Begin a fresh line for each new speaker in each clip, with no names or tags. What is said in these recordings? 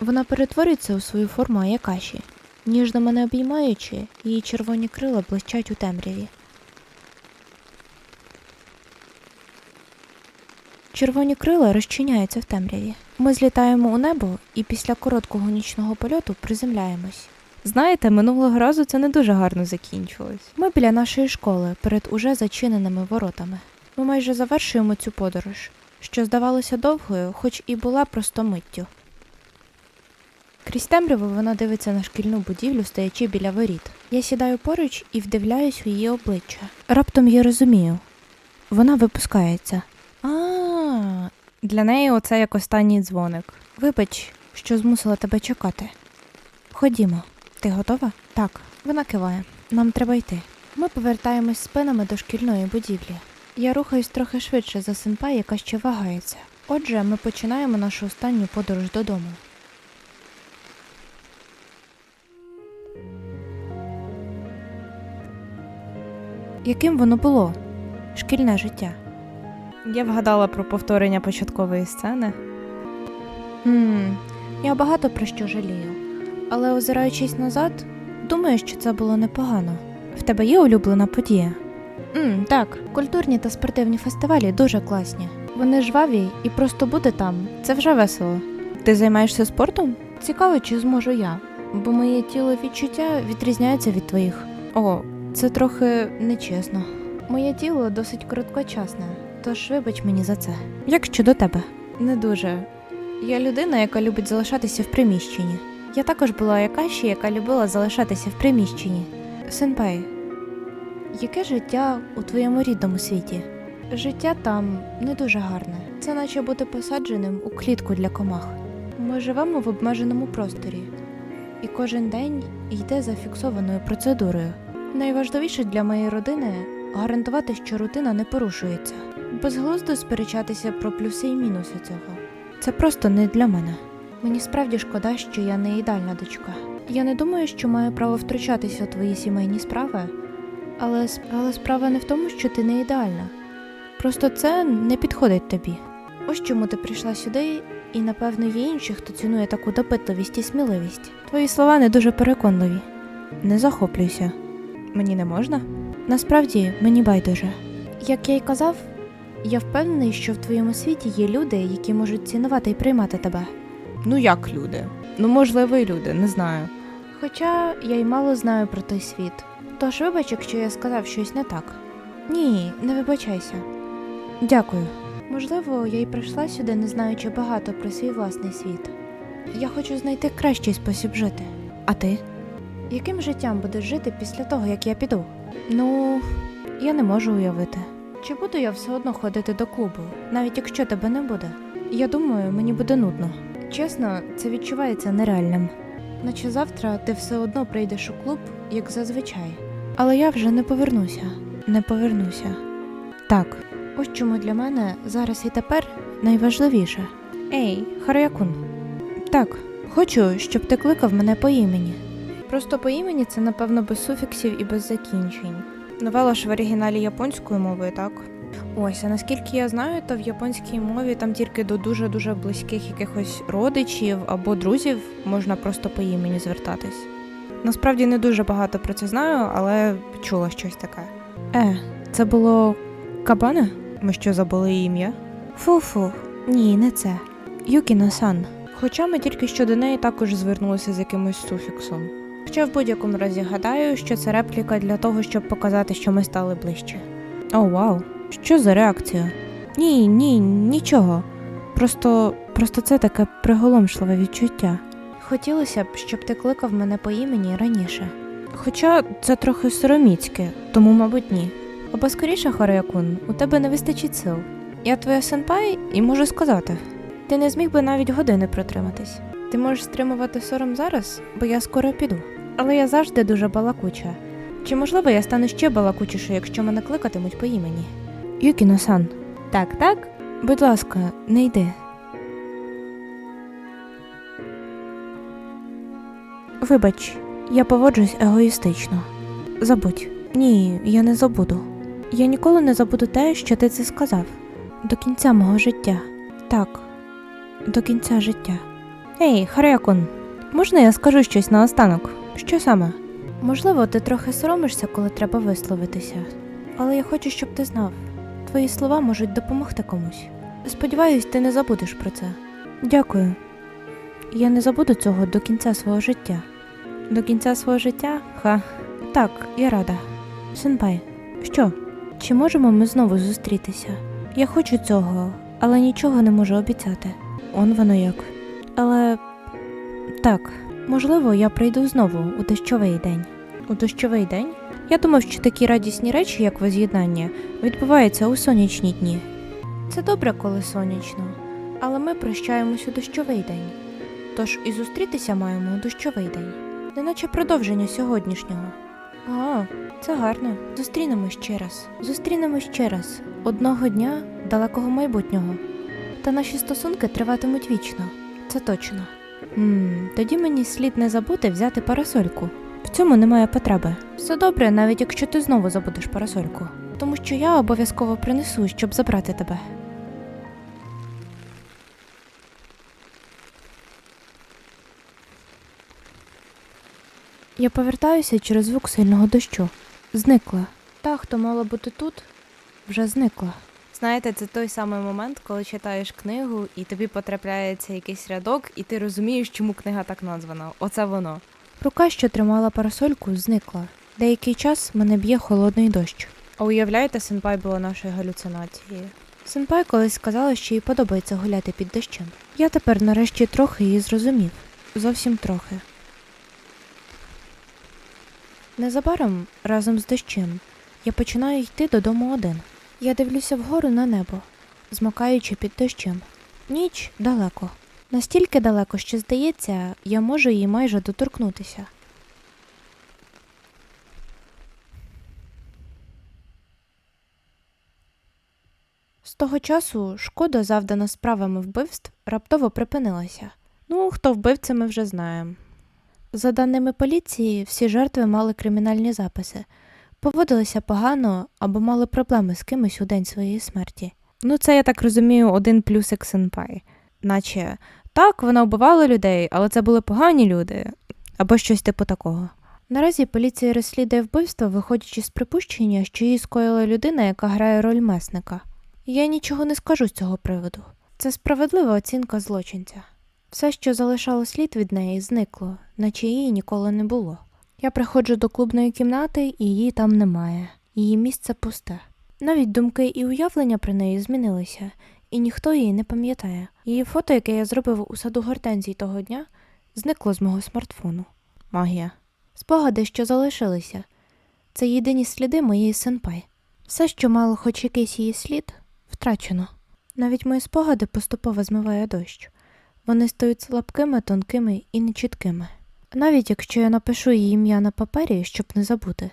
Вона перетворюється у свою форму Аякаші. Ніжно мене обіймаючи, її червоні крила блищать у темряві. Червоні крила розчиняються в темряві. Ми злітаємо у небо і після короткого нічного польоту приземляємось. Знаєте, минулого разу це не дуже гарно закінчилось. Ми біля нашої школи перед уже зачиненими воротами. Ми майже завершуємо цю подорож, що здавалося довгою, хоч і була просто миттю. Крізь темряву вона дивиться на шкільну будівлю, стоячи біля воріт. Я сідаю поруч і вдивляюсь у її обличчя. Раптом я розумію. Вона випускається. А, для неї оце як останній дзвоник. Вибач, що змусила тебе чекати. Ходімо, ти готова? Так, вона киває. Нам треба йти. Ми повертаємось спинами до шкільної будівлі. Я рухаюсь трохи швидше за сенпай, яка ще вагається. Отже, ми починаємо нашу останню подорож додому. Яким воно було? Шкільне життя. Я вгадала про повторення початкової сцени. Хм, я багато про що жалію. Але озираючись назад, думаю, що це було непогано. В тебе є улюблена подія? Мм, так, культурні та спортивні фестивалі дуже класні. Вони жваві і просто бути там це вже весело. Ти займаєшся спортом? Цікаво, чи зможу я, бо моє тіло відчуття відрізняється від твоїх. О, це трохи нечесно. Моє тіло досить короткочасне, тож вибач мені за це. Як щодо тебе? Не дуже. Я людина, яка любить залишатися в приміщенні. Я також була якаші, яка любила залишатися в приміщенні. Сенпей, яке життя у твоєму рідному світі? Життя там не дуже гарне. Це наче бути посадженим у клітку для комах. Ми живемо в обмеженому просторі, і кожен день йде за фіксованою процедурою. Найважливіше для моєї родини гарантувати, що рутина не порушується. Безглуздо сперечатися про плюси і мінуси цього. Це просто не для мене. Мені справді шкода, що я не ідеальна дочка. Я не думаю, що маю право втручатися у твої сімейні справи, але, але справа не в тому, що ти не ідеальна. Просто це не підходить тобі. Ось чому ти прийшла сюди, і напевно є інші, хто цінує таку допитливість і сміливість. Твої слова не дуже переконливі. Не захоплюйся. Мені не можна? Насправді мені байдуже. Як я й казав, я впевнений, що в твоєму світі є люди, які можуть цінувати і приймати тебе.
Ну як люди? Ну, можливо, і люди, не знаю.
Хоча я й мало знаю про той світ. Тож вибач, якщо я сказав щось не так. Ні, не вибачайся. Дякую. Можливо, я й прийшла сюди, не знаючи багато про свій власний світ. Я хочу знайти кращий спосіб жити. А ти? Яким життям будеш жити після того, як я піду? Ну, я не можу уявити. Чи буду я все одно ходити до клубу, навіть якщо тебе не буде? Я думаю, мені буде нудно. Чесно, це відчувається нереальним. Наче завтра ти все одно прийдеш у клуб, як зазвичай. Але я вже не повернуся. Не повернуся. Так, ось чому для мене зараз і тепер найважливіше. Ей, Хараякун. Так, хочу, щоб ти кликав мене по імені. Просто по імені це, напевно, без суфіксів і без закінчень. Новела ж в оригіналі японською мовою, так? Ось, а наскільки я знаю, то в японській мові там тільки до дуже-дуже близьких якихось родичів або друзів можна просто по імені звертатись. Насправді не дуже багато про це знаю, але чула щось таке. Е, це було Кабане? Ми що забули ім'я? Фу-фу, ні, не це. Юкіно-сан. Хоча ми тільки що до неї також звернулися з якимось суфіксом. Хоча в будь-якому разі гадаю, що це репліка для того, щоб показати, що ми стали ближче. О, вау. Що за реакція? Ні, ні, нічого. Просто, просто це таке приголомшливе відчуття. Хотілося б, щоб ти кликав мене по імені раніше. Хоча це трохи сороміцьке, тому, мабуть, ні. Або скоріше, Хараякун, у тебе не вистачить сил. Я твоя сенпай і можу сказати. Ти не зміг би навіть години протриматись. Ти можеш стримувати сором зараз, бо я скоро піду. Але я завжди дуже балакуча. Чи можливо я стану ще балакучіше, якщо мене кликатимуть по імені? Юкіно-сан. Так, так. Будь ласка, не йди. Вибач, я поводжусь егоїстично. Забудь. Ні, я не забуду. Я ніколи не забуду те, що ти це сказав. До кінця мого життя. Так, до кінця життя.
Ей, Харякун, можна я скажу щось наостанок? Що саме?
Можливо, ти трохи соромишся, коли треба висловитися. Але я хочу, щоб ти знав, твої слова можуть допомогти комусь. Сподіваюсь, ти не забудеш про це. Дякую. Я не забуду цього до кінця свого життя.
До кінця свого життя? Ха.
Так, я рада. Сенпай, що? Чи можемо ми знову зустрітися? Я хочу цього, але нічого не можу обіцяти.
Он воно як.
Але так, можливо, я прийду знову у дощовий день.
У дощовий день? Я думав, що такі радісні речі, як воз'єднання, відбуваються у сонячні дні.
Це добре, коли сонячно, але ми прощаємось у дощовий день. Тож і зустрітися маємо у дощовий день, неначе продовження сьогоднішнього. А, це гарно. Зустрінемось ще раз. Зустрінемось ще раз. Одного дня далекого майбутнього. Та наші стосунки триватимуть вічно. Це точно.
Ммм, тоді мені слід не забути взяти парасольку. В цьому немає потреби.
Все добре, навіть якщо ти знову забудеш парасольку. Тому що я обов'язково принесу, щоб забрати тебе. Я повертаюся через звук сильного дощу. Зникла. Та, хто мала бути тут, вже зникла.
Знаєте, це той самий момент, коли читаєш книгу, і тобі потрапляється якийсь рядок, і ти розумієш, чому книга так названа. Оце воно.
Рука, що тримала парасольку, зникла. Деякий час мене б'є холодний дощ.
А уявляєте, сенпай була нашою галюцинацією.
Сенпай колись сказала, що їй подобається гуляти під дощем. Я тепер нарешті трохи її зрозумів. Зовсім трохи. Незабаром, разом з дощем, я починаю йти додому один. Я дивлюся вгору на небо, змокаючи під дощем. Ніч далеко. Настільки далеко, що здається, я можу її майже доторкнутися. З того часу шкода, завдана справами вбивств, раптово припинилася.
Ну, хто вбивця, ми вже знаємо.
За даними поліції, всі жертви мали кримінальні записи, поводилися погано або мали проблеми з кимось у день своєї смерті.
Ну, це я так розумію, один плюсик сенпай. Наче так, вона вбивала людей, але це були погані люди, або щось типу такого.
Наразі поліція розслідує вбивство, виходячи з припущення, що її скоїла людина, яка грає роль месника. Я нічого не скажу з цього приводу. Це справедлива оцінка злочинця. Все, що залишало слід від неї, зникло, наче її ніколи не було. Я приходжу до клубної кімнати, і її там немає. Її місце пусте. Навіть думки і уявлення про неї змінилися, і ніхто її не пам'ятає. Її фото, яке я зробив у саду гортензій того дня, зникло з мого смартфону.
Магія.
Спогади, що залишилися, це єдині сліди моєї сенпай. Все, що мало хоч якийсь її слід, втрачено. Навіть мої спогади поступово змиває дощ. Вони стають слабкими, тонкими і нечіткими. Навіть якщо я напишу її ім'я на папері, щоб не забути,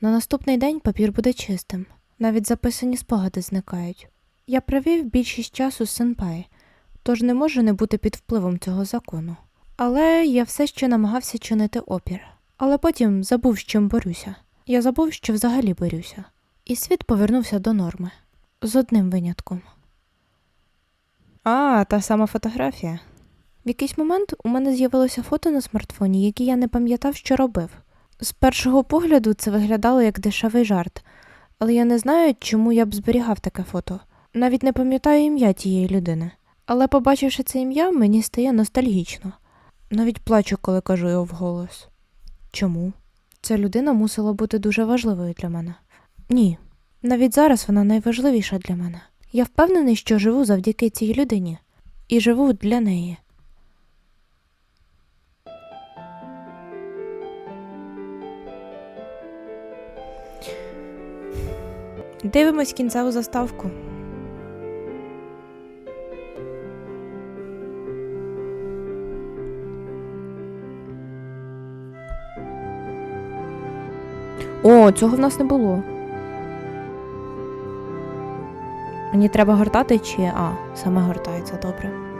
на наступний день папір буде чистим. Навіть записані спогади зникають. Я провів більшість часу з сенпай, тож не можу не бути під впливом цього закону. Але я все ще намагався чинити опір. Але потім забув, з чим борюся. Я забув, що взагалі борюся. І світ повернувся до норми. З одним винятком.
А, та сама фотографія.
В якийсь момент у мене з'явилося фото на смартфоні, яке я не пам'ятав, що робив. З першого погляду це виглядало як дешевий жарт, але я не знаю, чому я б зберігав таке фото. Навіть не пам'ятаю ім'я тієї людини. Але побачивши це ім'я, мені стає ностальгічно. Навіть плачу, коли кажу його вголос. Чому? Ця людина мусила бути дуже важливою для мене. Ні, навіть зараз вона найважливіша для мене. Я впевнений, що живу завдяки цій людині. І живу для неї.
Дивимось кінцеву заставку. О, цього в нас не було. Мені треба гортати чи. А, саме гортається, добре.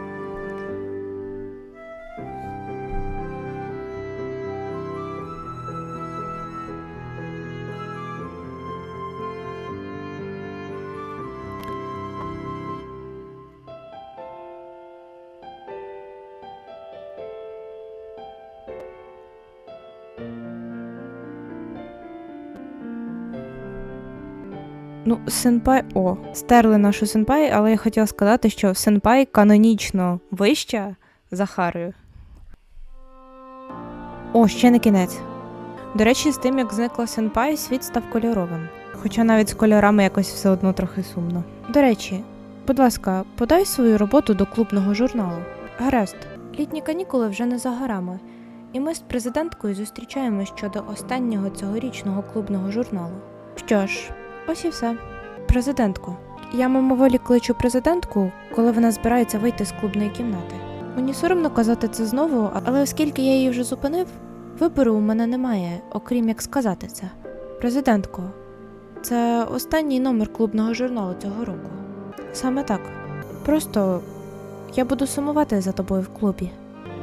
Ну, сенпай. О, стерли нашу сенпай, але я хотіла сказати, що сенпай канонічно вища за Харою. О, ще не кінець. До речі, з тим, як зникла сенпай, світ став кольоровим. Хоча навіть з кольорами якось все одно трохи сумно. До речі, будь ласка, подай свою роботу до клубного журналу. Гаразд, літні канікули вже не за горами, і ми з президенткою зустрічаємось щодо останнього цьогорічного клубного журналу. Що ж, ось і все. Президентко, я мимоволі кличу президентку, коли вона збирається вийти з клубної кімнати. Мені соромно казати це знову, але оскільки я її вже зупинив, вибору у мене немає, окрім як сказати це. Президентко, це останній номер клубного журналу цього року. Саме так. Просто я буду сумувати за тобою в клубі.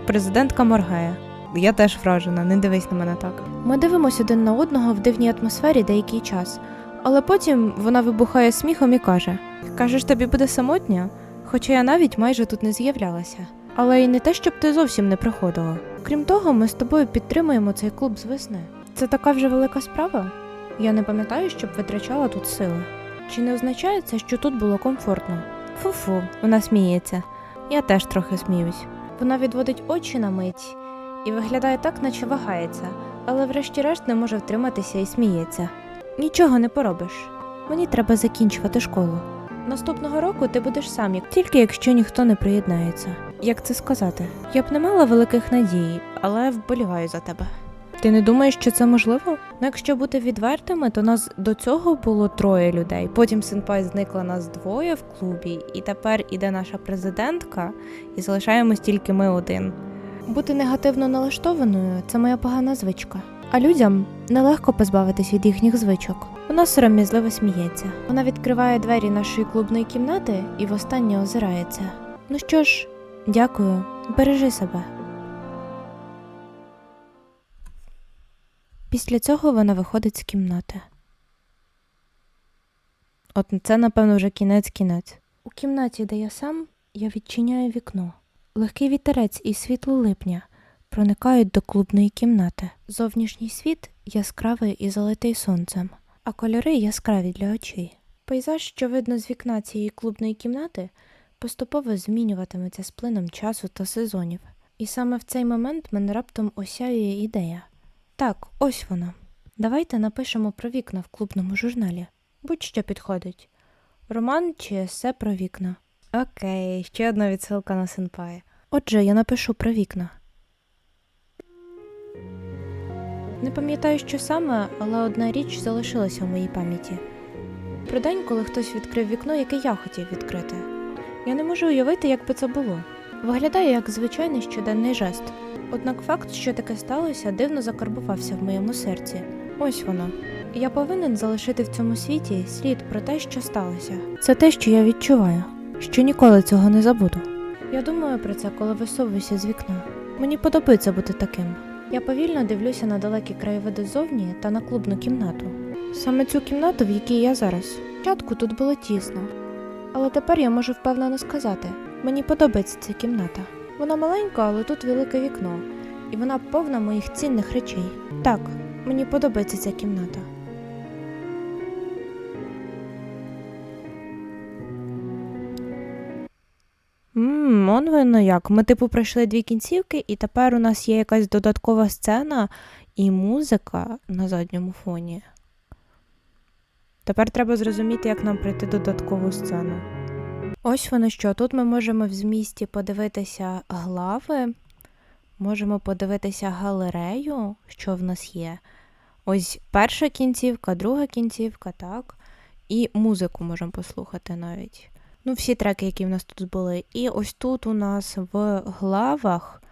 Президентка моргає. Я теж вражена, не дивись на мене так. Ми дивимося один на одного в дивній атмосфері деякий час, але потім вона вибухає сміхом і каже: Кажеш, тобі буде самотня? Хоча я навіть майже тут не з'являлася. Але й не те, щоб ти зовсім не приходила. Крім того, ми з тобою підтримуємо цей клуб з весни. Це така вже велика справа. Я не пам'ятаю, щоб витрачала тут сили. Чи не означає це, що тут було комфортно? Фу-фу, вона сміється. Я теж трохи сміюсь. Вона відводить очі на мить і виглядає так, наче вагається, але врешті-решт не може втриматися і сміється. Нічого не поробиш. Мені треба закінчувати школу. Наступного року ти будеш сам, як- тільки якщо ніхто не приєднається. Як це сказати? Я б не мала великих надій, але вболіваю за тебе. Ти не думаєш, що це можливо? Ну, якщо бути відвертими, то нас до цього було троє людей. Потім синпай зникла нас двоє в клубі, і тепер іде наша президентка, і залишаємось тільки ми один. Бути негативно налаштованою це моя погана звичка. А людям нелегко позбавитись від їхніх звичок. Вона сором'язливо сміється. Вона відкриває двері нашої клубної кімнати і востаннє озирається. Ну що ж, дякую, бережи себе. Після цього вона виходить з кімнати. От це, напевно, вже кінець-кінець. У кімнаті, де я сам, я відчиняю вікно. Легкий вітерець і світло липня проникають до клубної кімнати. Зовнішній світ яскравий і залитий сонцем, а кольори яскраві для очей. Пейзаж, що видно з вікна цієї клубної кімнати, поступово змінюватиметься з плином часу та сезонів. І саме в цей момент мене раптом осяює ідея. Так, ось вона. Давайте напишемо про вікна в клубному журналі. Будь-що підходить. Роман чи есе про вікна. Окей, ще одна відсилка на сенпай. Отже, я напишу про вікна. Не пам'ятаю, що саме, але одна річ залишилася в моїй пам'яті. Про день, коли хтось відкрив вікно, яке я хотів відкрити. Я не можу уявити, як би це було. Виглядає як звичайний щоденний жест. Однак факт, що таке сталося, дивно закарбувався в моєму серці. Ось воно. Я повинен залишити в цьому світі слід про те, що сталося. Це те, що я відчуваю, що ніколи цього не забуду. Я думаю про це, коли висовуюся з вікна. Мені подобається бути таким. Я повільно дивлюся на далекі краєвиди зовні та на клубну кімнату. Саме цю кімнату, в якій я зараз. Спочатку тут було тісно, але тепер я можу впевнено сказати: мені подобається ця кімната. Вона маленька, але тут велике вікно, і вона повна моїх цінних речей. Так, мені подобається ця кімната. Ммм, як. Ми, типу, пройшли дві кінцівки, і тепер у нас є якась додаткова сцена і музика на задньому фоні. Тепер треба зрозуміти, як нам пройти додаткову сцену. Ось воно що. Тут ми можемо в змісті подивитися глави, можемо подивитися галерею, що в нас є. Ось перша кінцівка, друга кінцівка, так. І музику можемо послухати навіть. Ну, всі треки, які в нас тут були. І ось тут у нас в главах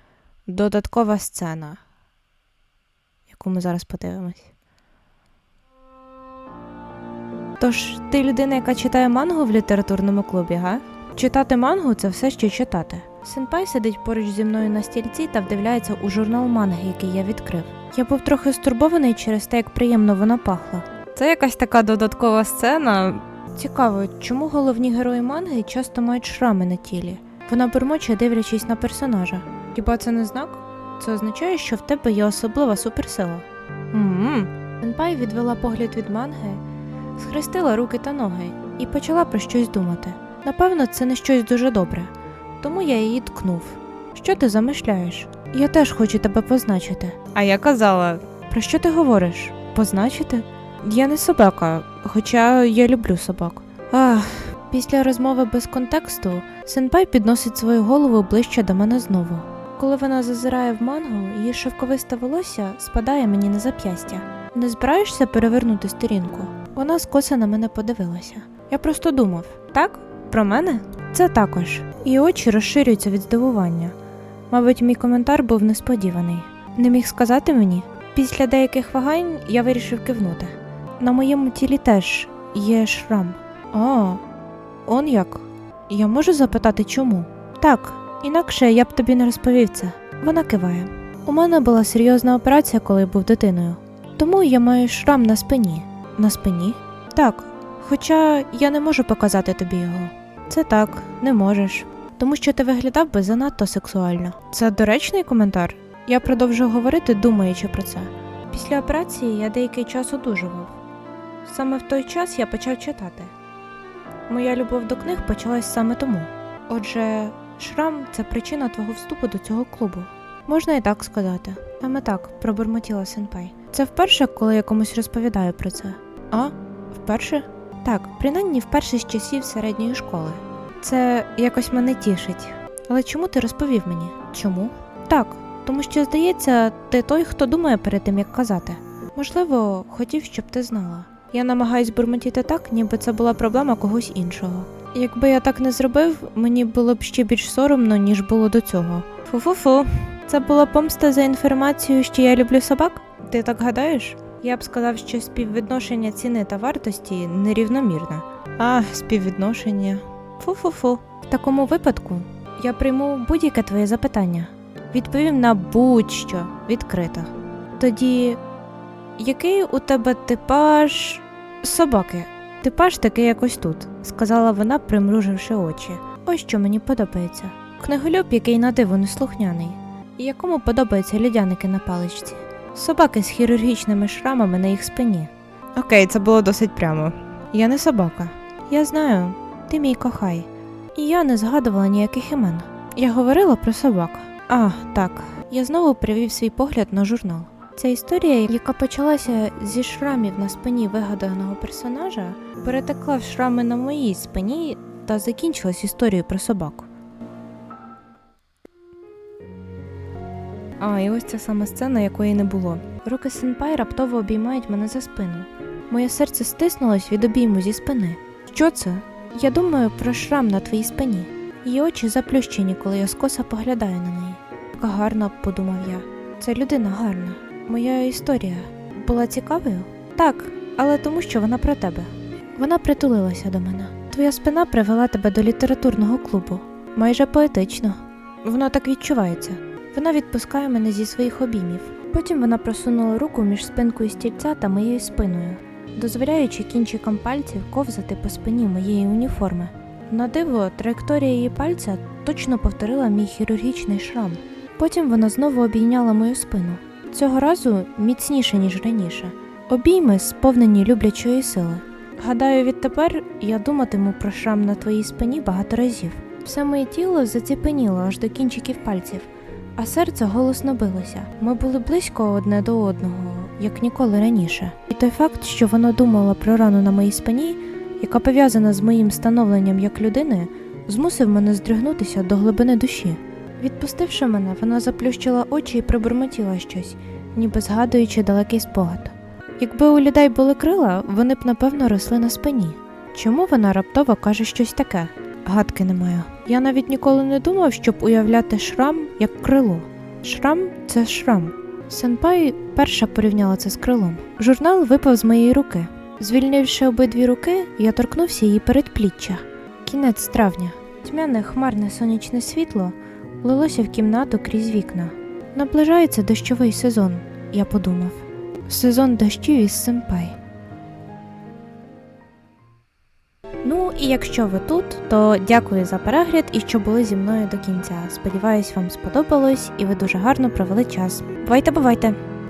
додаткова сцена, яку ми зараз подивимось. Тож, ти людина, яка читає мангу в літературному клубі, га? Читати мангу це все ще читати. Сенпай сидить поруч зі мною на стільці та вдивляється у журнал манги, який я відкрив. Я був трохи стурбований через те, як приємно вона пахла. Це якась така додаткова сцена. Цікаво, чому головні герої манги часто мають шрами на тілі? Вона бурмоче, дивлячись на персонажа. Хіба це не знак? Це означає, що в тебе є особлива суперсила. Сенпай відвела погляд від манги, схрестила руки та ноги і почала про щось думати. Напевно, це не щось дуже добре, тому я її ткнув. Що ти замишляєш? Я теж хочу тебе позначити. А я казала, про що ти говориш? Позначити? Я не собака, хоча я люблю собак. Ах, після розмови без контексту Сенпай підносить свою голову ближче до мене знову. Коли вона зазирає в мангу, її шовковисте волосся спадає мені на зап'ястя. Не збираєшся перевернути сторінку? Вона скоса на мене подивилася. Я просто думав, так? Про мене? Це також. Її очі розширюються від здивування. Мабуть, мій коментар був несподіваний. Не міг сказати мені. Після деяких вагань я вирішив кивнути. На моєму тілі теж є шрам. О, он як? Я можу запитати чому? Так, інакше я б тобі не розповів це. Вона киває. У мене була серйозна операція, коли був дитиною. Тому я маю шрам на спині. На спині? Так. Хоча я не можу показати тобі його. Це так, не можеш. Тому що ти виглядав би занадто сексуально. Це доречний коментар. Я продовжую говорити, думаючи про це. Після операції я деякий час одужував. Саме в той час я почав читати. Моя любов до книг почалась саме тому. Отже, шрам це причина твого вступу до цього клубу. Можна і так сказати. Саме так, пробурмотіла Сенпай. Це вперше, коли я комусь розповідаю про це. А? Вперше? Так, принаймні вперше з часів середньої школи. Це якось мене тішить. Але чому ти розповів мені? Чому? Так, тому що здається, ти той, хто думає перед тим, як казати. Можливо, хотів, щоб ти знала. Я намагаюсь бурмотіти так, ніби це була проблема когось іншого. Якби я так не зробив, мені було б ще більш соромно, ніж було до цього. Фу-фу-фу. Це була помста за інформацію, що я люблю собак? Ти так гадаєш? Я б сказав, що співвідношення ціни та вартості нерівномірне. А, співвідношення. Фу-фу-фу. В такому випадку я прийму будь-яке твоє запитання. Відповім на будь-що відкрито. Тоді, який у тебе типаж собаки? Типаж такий якось тут, сказала вона, примруживши очі. Ось що мені подобається. Книголюб, який на диво неслухняний, і якому подобаються льодяники на паличці. Собаки з хірургічними шрамами на їх спині. Окей, це було досить прямо. Я не собака. Я знаю, ти мій кохай. І я не згадувала ніяких імен. Я говорила про собак. А, так. Я знову привів свій погляд на журнал. Ця історія, яка почалася зі шрамів на спині вигаданого персонажа, перетекла в шрами на моїй спині та закінчилась історією про собаку. А, і ось ця сама сцена, якої не було. Руки Сенпай раптово обіймають мене за спину. Моє серце стиснулось від обійму зі спини. Що це? Я думаю про шрам на твоїй спині. Її очі заплющені, коли я скоса поглядаю на неї. Така гарна, подумав я. Ця людина гарна. Моя історія була цікавою? Так, але тому, що вона про тебе. Вона притулилася до мене. Твоя спина привела тебе до літературного клубу. Майже поетично. Воно так відчувається. Вона відпускає мене зі своїх обіймів. Потім вона просунула руку між спинкою стільця та моєю спиною, дозволяючи кінчикам пальців ковзати по спині моєї уніформи. На диво, траєкторія її пальця точно повторила мій хірургічний шрам. Потім вона знову обійняла мою спину. Цього разу міцніше, ніж раніше. Обійми сповнені люблячої сили. Гадаю, відтепер я думатиму про шрам на твоїй спині багато разів. Все моє тіло заціпеніло аж до кінчиків пальців, а серце голосно билося. Ми були близько одне до одного, як ніколи раніше. І той факт, що вона думала про рану на моїй спині, яка пов'язана з моїм становленням як людини, змусив мене здригнутися до глибини душі. Відпустивши мене, вона заплющила очі і пробурмотіла щось, ніби згадуючи далекий спогад. Якби у людей були крила, вони б напевно росли на спині. Чому вона раптово каже щось таке? Гадки не маю. Я навіть ніколи не думав, щоб уявляти шрам як крило. Шрам це шрам. Сенпай перша порівняла це з крилом. Журнал випав з моєї руки. Звільнивши обидві руки, я торкнувся її передпліччя. Кінець травня. Тьмяне хмарне сонячне світло лилося в кімнату крізь вікна. Наближається дощовий сезон, я подумав. Сезон дощів із Сенпай. Ну і якщо ви тут, то дякую за перегляд і що були зі мною до кінця. Сподіваюсь, вам сподобалось і ви дуже гарно провели час. Бувайте, бувайте!